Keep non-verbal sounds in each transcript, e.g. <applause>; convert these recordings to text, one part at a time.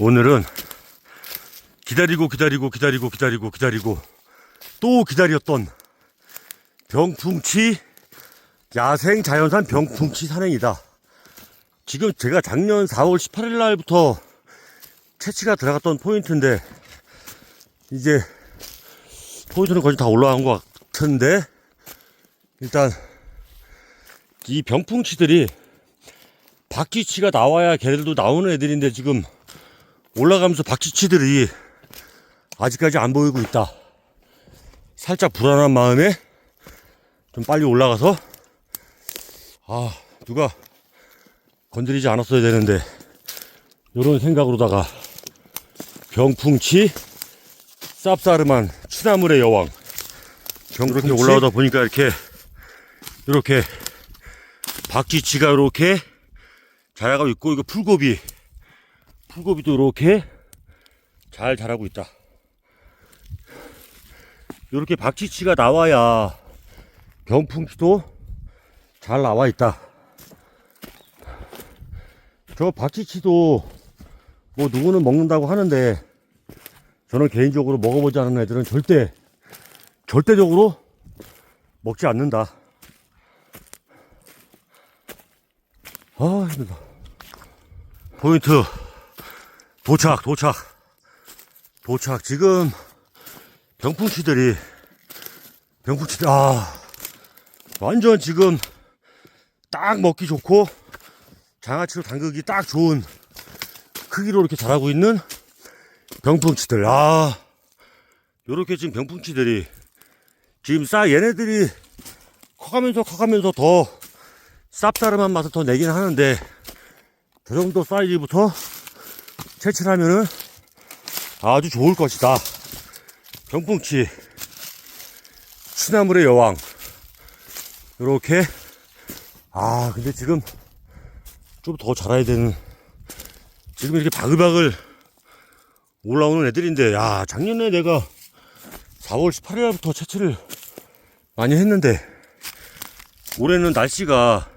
오늘은 기다리고 기다리고 기다리고 기다리고 기다리고 또 기다렸던 병풍치 야생 자연산 병풍치 산행이다. 지금 제가 작년 4월 18일 날부터 채취가 들어갔던 포인트인데 이제 포인트는 거의 다 올라간 것 같은데 일단 이 병풍치들이 박쥐치가 나와야 걔들도 나오는 애들인데 지금 올라가면서 박쥐치들이 아직까지 안 보이고 있다. 살짝 불안한 마음에 좀 빨리 올라가서 아 누가 건드리지 않았어야 되는데 이런 생각으로다가 병풍치 쌉싸름한 취나물의 여왕. 이렇게 올라오다 보니까 이렇게 이렇게 박쥐치가 이렇게 자라고 있고 이거 풀고비 풀고비도 이렇게 잘 자라고 있다. 이렇게 박쥐치가 나와야 병풍치도 잘 나와 있다. 저 박쥐치도 뭐 누구는 먹는다고 하는데 저는 개인적으로 먹어보지 않은 애들은 절대 절대적으로 먹지 않는다. 아 힘들다. 포인트 도착 도착. 도착. 지금 병풍치들이 병풍치들 아 완전 지금 딱 먹기 좋고 장아찌로 담그기 딱 좋은 크기로 이렇게 자라고 있는 병풍치들. 아 요렇게 지금 병풍치들이 지금 싸 얘네들이 커가면서 커가면서 더 쌉싸름한 맛을 더 내긴 하는데 저 정도 사이즈부터 채취를 하면은 아주 좋을 것이다. 병풍치 취나물의 여왕 이렇게 아 근데 지금 좀 더 자라야 되는 지금 이렇게 바글바글 올라오는 애들인데 야 작년에 내가 4월 18일부터 채취를 많이 했는데 올해는 날씨가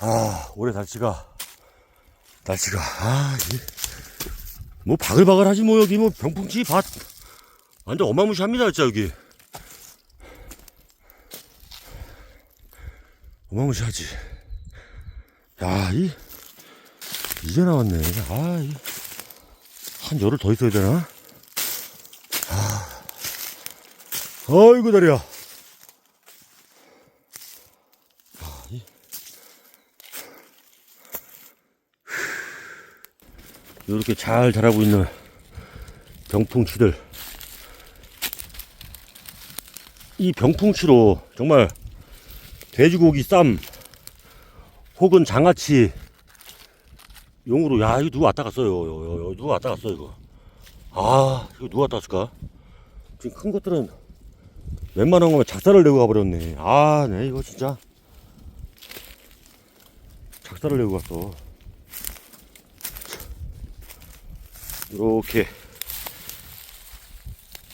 아 올해 날씨가 날씨가 아 뭐 바글바글 하지 뭐 여기 뭐 병풍치 밭. 완전 어마무시합니다 진짜 여기. 어마무시하지. 야이 이제 나왔네. 아한 열흘 더 있어야 되나? 아. 어이구 다리야. 이 렇게 잘 자라고 있는 병풍치들. 이 병풍치로 정말 돼지고기 쌈 혹은 장아찌 용으로 야 이거 누가 왔다 갔어요? 요, 요, 요, 누가 왔다 갔어 이거? 아 이거 누가 왔다 갔을까? 지금 큰 것들은 웬만한 거면 작살을 내고 가버렸네. 아네 이거 진짜. 작살을 내고 갔어 이렇게.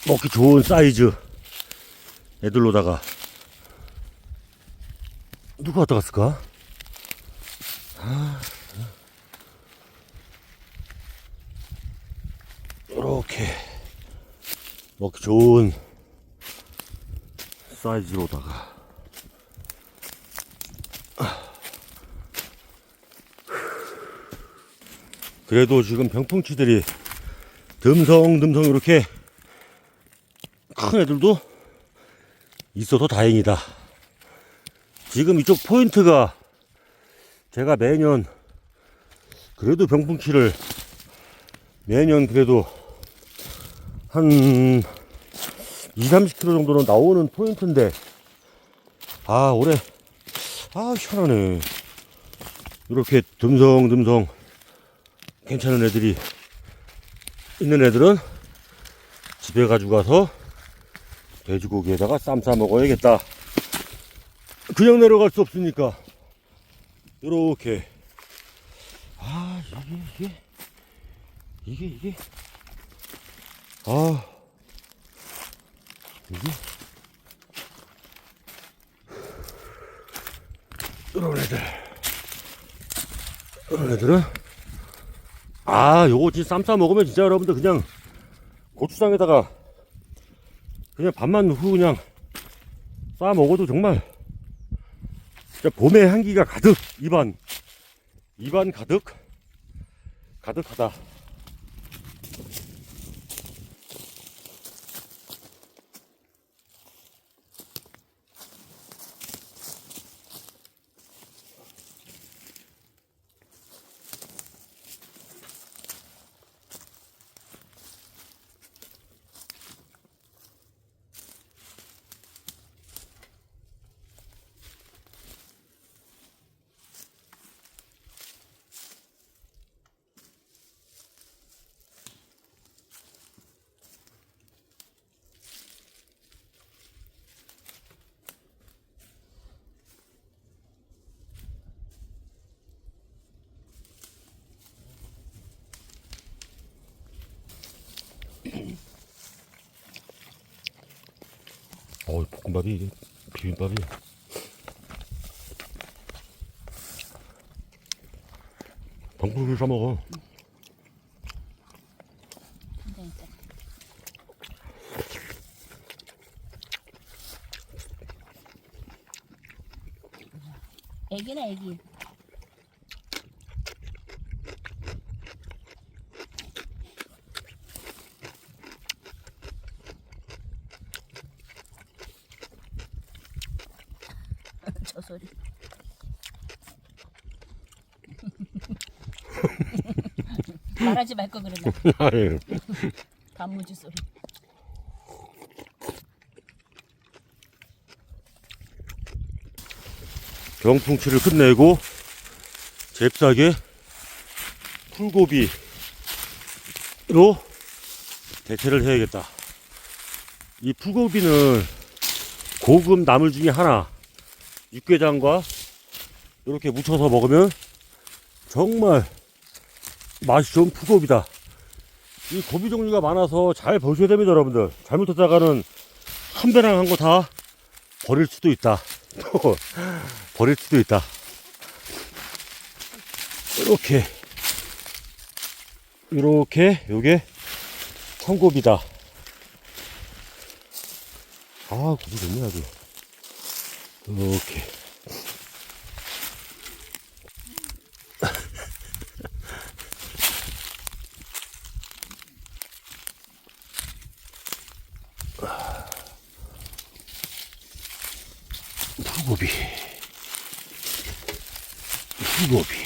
먹기 좋은 사이즈 애들로다가. 누가 왔다 갔을까? 아, 이렇게 먹기 좋은 사이즈로다가. 그래도 지금 병풍치들이 듬성듬성 이렇게 큰 애들도 있어서 다행이다. 지금 이쪽 포인트가 제가 매년 그래도 병풍치를 매년 그래도 한 2, 30km 정도는 나오는 포인트인데 아 올해 아 시원하네 이렇게 듬성듬성 괜찮은 애들이 있는 애들은 집에 가지고 가서 돼지고기에다가 쌈 싸 먹어야겠다. 그냥 내려갈 수 없으니까. 이렇게. 아 이게 이게. 이게 이게. 아. 이게. 이런 애들. 이런 애들은 아, 요거 진짜 쌈싸 먹으면 진짜 여러분들 그냥 고추장에다가 그냥 밥만 넣고 그냥 싸 먹어도 정말 진짜 봄의 향기가 가득 입안 입안 가득 가득하다. 어, 볶음밥이 비빔밥이 방풀을 사 먹어. 애기네 애기. 저 소리. <laughs> 말하지 말 거 그랬나? 아유. <laughs> 단무지 소리. 병풍치를 끝내고 잽싸게 풀고비로 대체를 해야겠다. 이 풀고비는 고급 나물 중에 하나 육개장과 이렇게 묻혀서 먹으면 정말 맛이 좋은 풀고비다. 이 고비 종류가 많아서 잘 보셔야 됩니다, 여러분들. 잘못했다가는 한 배랑 한 거 다 버릴 수도 있다. <laughs> 버릴 수도 있다. 이렇게 이렇게 요게 청고비다. 아, 고기 좋네 아주. 이렇게. 풀고비. 풀고비.